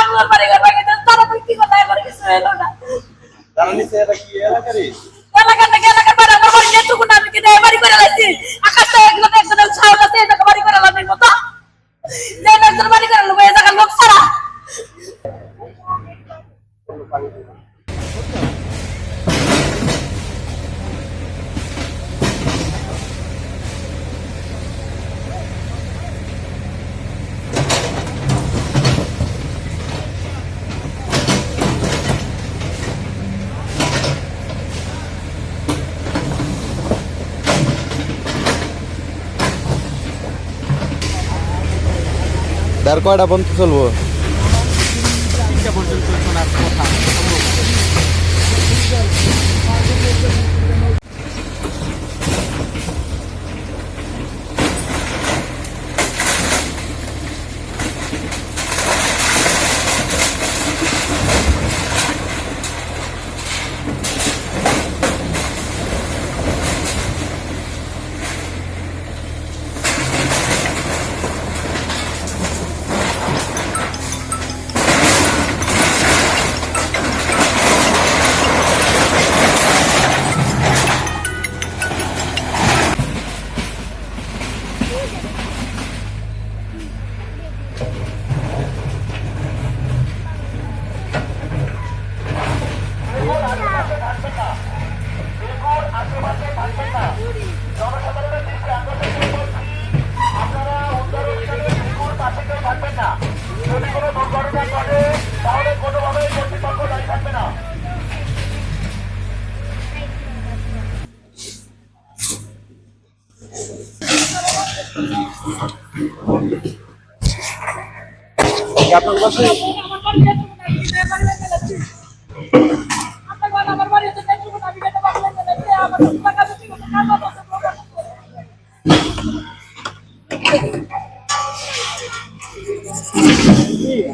আমার বাড়ি ঘর ভাঙে তারা বিক্রি করতে এবার কিছু এলো না। তারা নিচে এটা কি এলাকা থেকে এলাকার বাড়ি আমার বাড়ি যেটুকু না আমি কিনে বাড়ি করে লাইছি আকাশ থেকে একজন একজন ছাউল আছে এই জায়গা বাড়ি করে লাভ মতো যে একজন বাড়ি করে লোক এই জায়গার লোক ছাড়া তার কয়টা পর্যন্ত চলবো? তিনটা পর্যন্ত শোনার বাড়ি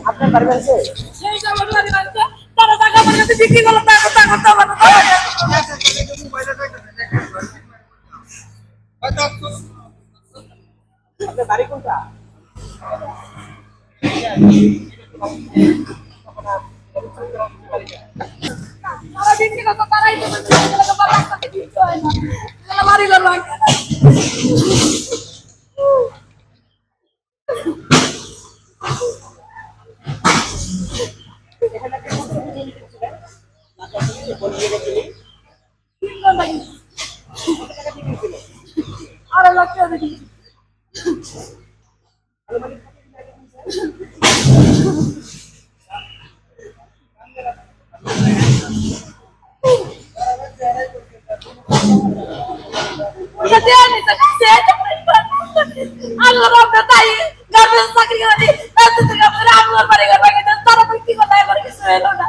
আপনার বাড়ি আছে সেই আমার বাড়ি বাড়িতে তারা টাকা কাছে? বিক্রি করল টাকা টাকা তো আমার আপনার বাড়ি কোনটা? তারা এলো না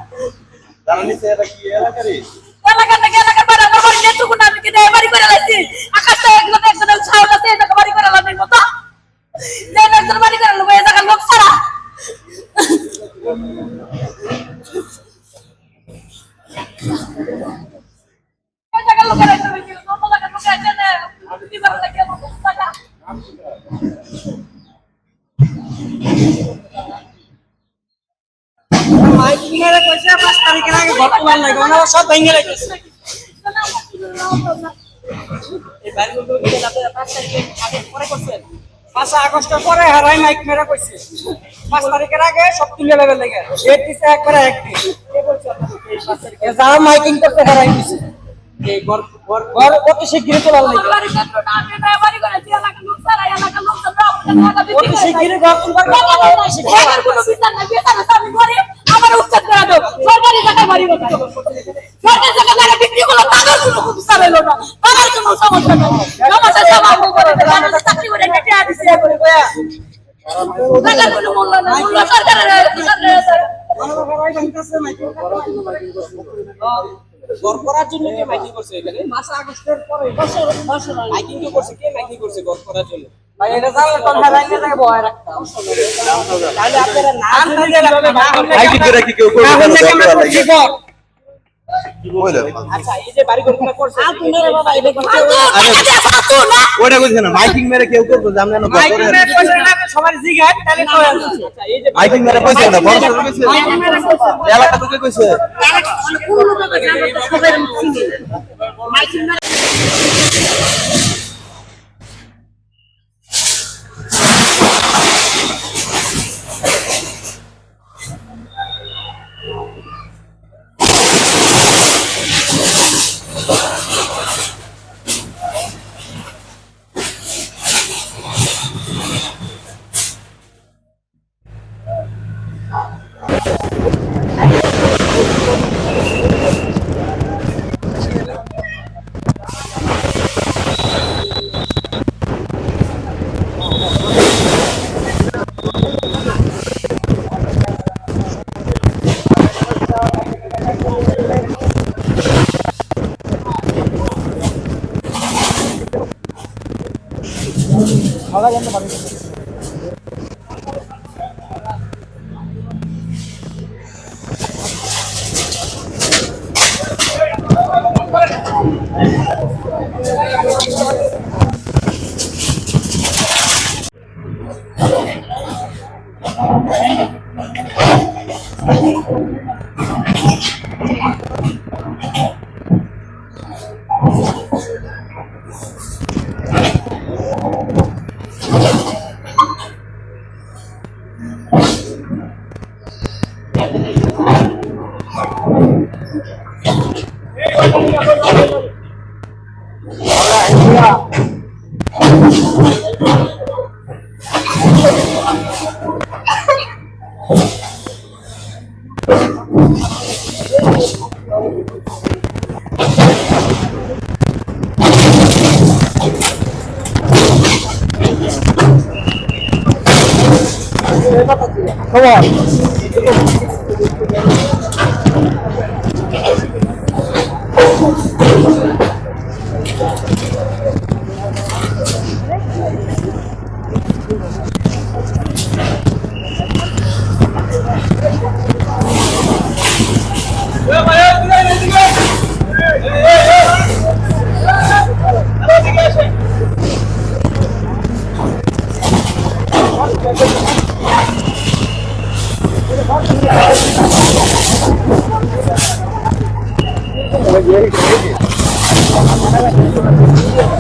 তারা নিচে, এটা কি এলাকারই এলাকা থেকে এলাকার বাড়ি আমার বাড়ি যেটুকু না আমি কিনে বাড়ি করে লাইছি আকাশ থেকে একজন একজন ছাউল আছে এই জায়গা বাড়ি করে লাভ মতো যে একজন বাড়ি করে লোক এই জায়গার লোক ছাড়া ওই জায়গার লোকের একটা বেশি অন্য জায়গার লোক আছে না কীভাবে লাগে আমার টাকা মাইকিং এর কইছে পাঁচ তোলার লাগে ওনারা সব ভেঙে রেখেছে এই বাড়িগুলো আপনারা পাঁচ তারিখের আগে পরে করছেন পাঁচ আগস্টের পরে হারাই মাইক মেরা কইছে পাঁচ তারিখের আগে সব তুলে লেভেল লেগে ডেট দিছে একবারে একদিন কে বলছে আপনাকে এই পাঁচ তারিখে যারা মাইকিং করতে হারাই দিছে অতি শীঘ্রই তোলার লাগে অতি শীঘ্রই ঘর তুলবার আমার দাও সরকারি জায়গায় বাড়ি সরকারি জায়গায় জায়গা বিক্রি করল তাদের কোনো বিচার হলো না। তাদের কোনো সমস্যা নেই। সমস্যা সমাধান করে দেবে। চাকরি করে একটা টাকা দিছি টাকার কোনো মূল্য না মূল্য সরকারের ঘর করার জন্য কে মাইকিং করছে এখানে? মাস আগস্টের পরে। বছর বছর মাইকিং করছে। কে মাইকিং করছে ঘর করার জন্য? তাকে মাইকিং আচ্ছা এই যে বাড়ি ঘরগুলো করছে ফালতু, টাকা দিয়ে ফালতু না ওটা কইছে না মাইকিং মেরে কেউ করব? যে আমরা না মাইকিং এর পয়সা না সবার জিগায় তাহলে। আচ্ছা, এই যে মাইকিং মেরে কইছে না বড় সরো কইছে? মাইকিং വളരെ എന്ന് പറഞ്ഞിട്ടുണ്ട് 好。Yeah, yeah, yeah.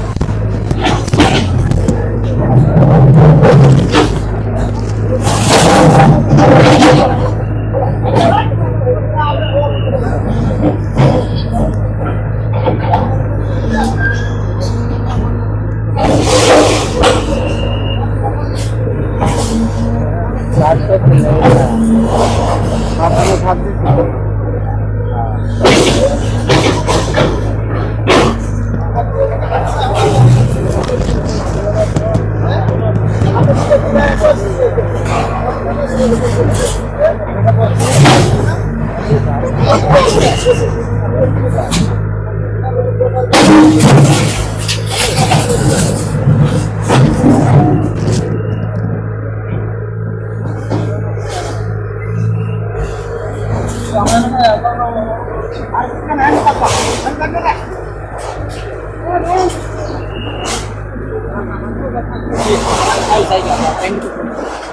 Lagi.